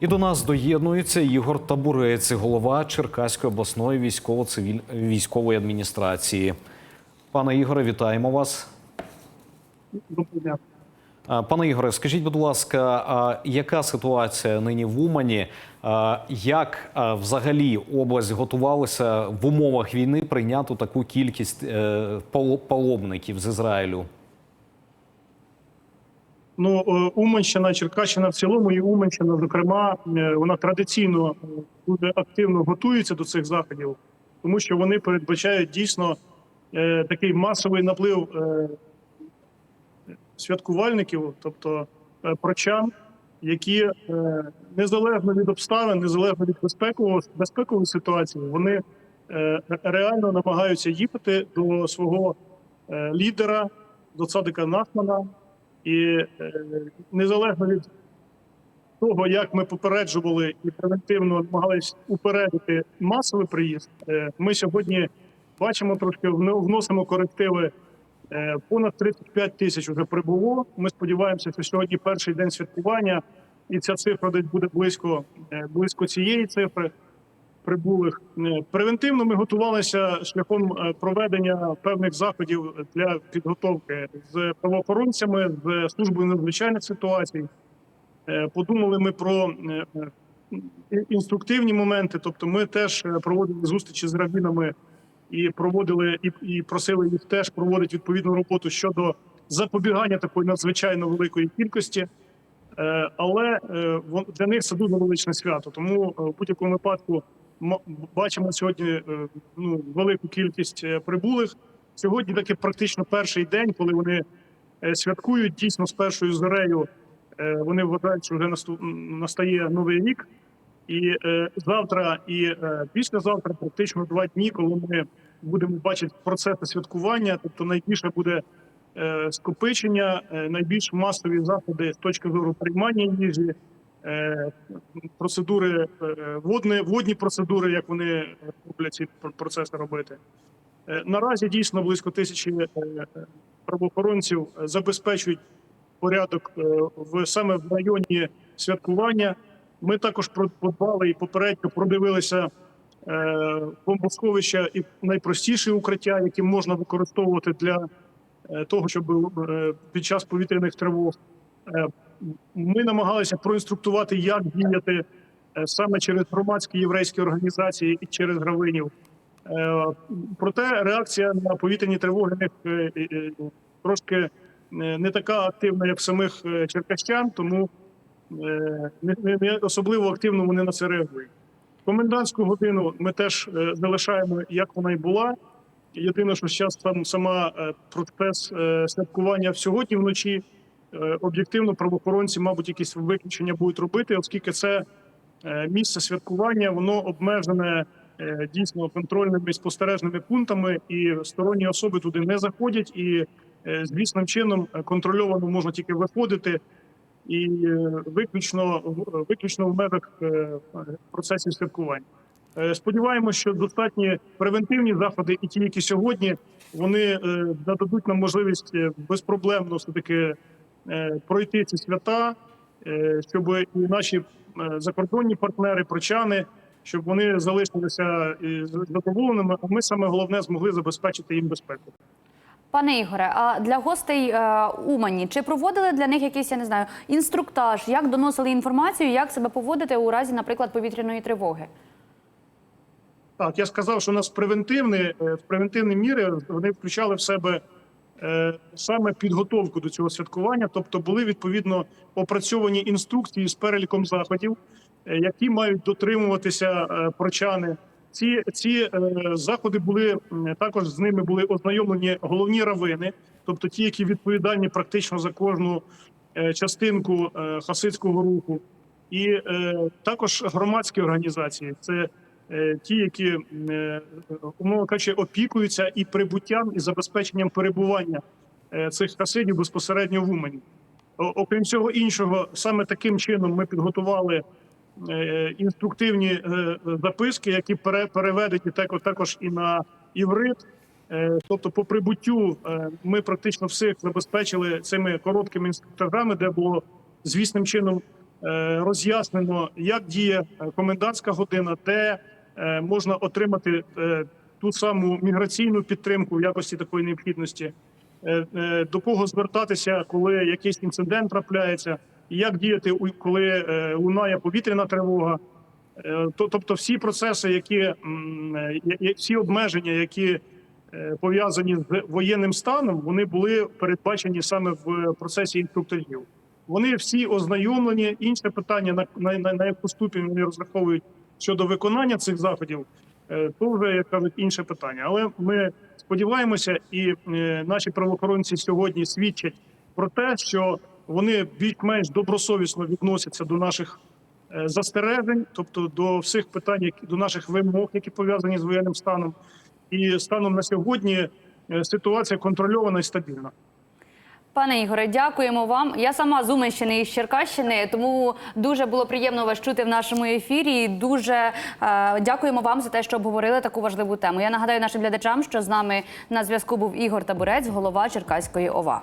І до нас доєднується Ігор Табурець, голова Черкаської обласної військово-цивіль... військової адміністрації. Пане Ігоре, вітаємо вас. Доброго дня. Пане Ігоре, скажіть, будь ласка, яка ситуація нині в Умані? Як взагалі область готувалася в умовах війни прийняти таку кількість е, паломників з Ізраїлю? Ну, е, Уманщина, Черкащина в цілому, і Уманщина, зокрема, е, вона традиційно е, дуже активно готується до цих заходів, тому що вони передбачають дійсно такий масовий наплив святкувальників, тобто прочан, які незалежно від обставин, незалежно від безпекового безпекової ситуації, вони реально намагаються їхати до свого лідера, до цадика Нахмана. І е, незалежно від того, як ми попереджували і превентивно намагались упередити масовий приїзд, е, ми сьогодні бачимо трошки вно- вносимо корективи. Е, Понад 35 тисяч вже прибуло. Ми сподіваємося, що сьогодні перший день святкування, і ця цифра десь буде близько, близько цієї цифри прибулих. Е, Превентивно ми готувалися шляхом е, проведення певних заходів для підготовки з правоохоронцями, з службою надзвичайних ситуацій. Е, Подумали ми про інструктивні моменти. Тобто, ми теж проводили зустрічі з рабінами і проводили і, і просили їх теж проводити відповідну роботу щодо запобігання такої надзвичайно великої кількості. Але для них це дуже величне свято. Тому в будь-якому випадку бачимо сьогодні е, ну, велику кількість е, прибулих. Сьогодні таки практично перший день, коли вони е, святкують дійсно з першою зорею. Вони вважають, що вже настає новий рік. І завтра і післязавтра практично два дні, коли ми будемо бачити процеси святкування, тобто найбільше буде скопичення, найбільш масові заходи з точки зору приймання їжі, процедури е, водні, водні процедури, як вони роблять ці пр- процеси робити. Е, Наразі дійсно близько тисячі е, е, правоохоронців е, забезпечують порядок е, в саме в районі святкування. Ми також подбали і попередньо продивилися е, бомбосховища і найпростіші укриття, які можна використовувати для е, того, щоб е, під час повітряних тривог е, ми намагалися проінструктувати, як діяти е, саме через громадські єврейські організації і через гравинів. Е, Проте реакція на повітряні тривоги е, трошки не така активна, як самих черкащан, тому не, особливо активно вони на це реагують. Комендантську годину ми теж залишаємо, як вона і була. Єдине, що зараз там сама процес святкування сьогодні вночі об'єктивно правоохоронці, мабуть, якісь виключення будуть робити, оскільки це е, місце святкування, воно обмежене е, дійсно контрольними і спостережними пунктами, і сторонні особи туди не заходять, і е, звісним чином е, контрольовано можна тільки виходити. І е, виключно виключно в межах е, процесів святкування. Е, Сподіваємося, що достатні превентивні заходи, і ті, які сьогодні, вони е, нададуть нам можливість е, безпроблемно все таки пройти ці свята, е, щоб і наші е, закордонні партнери, прочани, щоб вони залишилися е, задоволеними. А ми саме головне змогли забезпечити їм безпеку. Пане Ігоре, а для гостей е, Умані чи проводили для них якийсь, я не знаю, інструктаж, як доносили інформацію, як себе поводити у разі, наприклад, повітряної тривоги? Так, я сказав, що у нас превентивні, е, в превентивні міри вони включали в себе е, саме підготовку до цього святкування, тобто були відповідно опрацьовані інструкції з переліком заходів, е, які мають дотримуватися е, прочани. Ці, ці е, заходи були також з ними були ознайомлені головні равини, тобто ті, які відповідальні практично за кожну е, частинку е, хасидського руху, і е, також громадські організації. Це е, ті, які е, умовно кажучи, опікуються і прибуттям, і забезпеченням перебування е, цих хасидів безпосередньо в Умані. Окрім всього іншого, саме таким чином ми підготували е, інструктивні е, записки, які пере- переведені також і на іврит. Е, Тобто, по прибуттю е, ми практично всіх забезпечили цими короткими інструктажами, де було звісним чином е, роз'яснено, як діє е, комендантська година, де е, можна отримати е, ту саму міграційну підтримку в якості такої необхідності, е, е, до кого звертатися, коли якийсь інцидент трапляється, як діяти, коли е, лунає повітряна тривога. Е, Тобто всі процеси, які е, всі обмеження, які е, пов'язані з воєнним станом, вони були передбачені саме в процесі інструктажів. Вони всі ознайомлені. Інше питання на, на, на яку ступінь вони розраховують щодо виконання цих заходів, е, то вже як кажуть інше питання. Але ми сподіваємося, і е, наші правоохоронці сьогодні свідчать про те, що вони більш-менш добросовісно відносяться до наших е, застережень, тобто до всіх питань, до наших вимог, які пов'язані з воєнним станом. І станом на сьогодні ситуація контрольована і стабільна. Пане Ігоре, дякуємо вам. Я сама з Уманщини і з Черкащини, тому дуже було приємно вас чути в нашому ефірі. І Дуже е, дякуємо вам за те, що обговорили таку важливу тему. Я нагадаю нашим глядачам, що з нами на зв'язку був Ігор Табурець, голова Черкаської ОВА.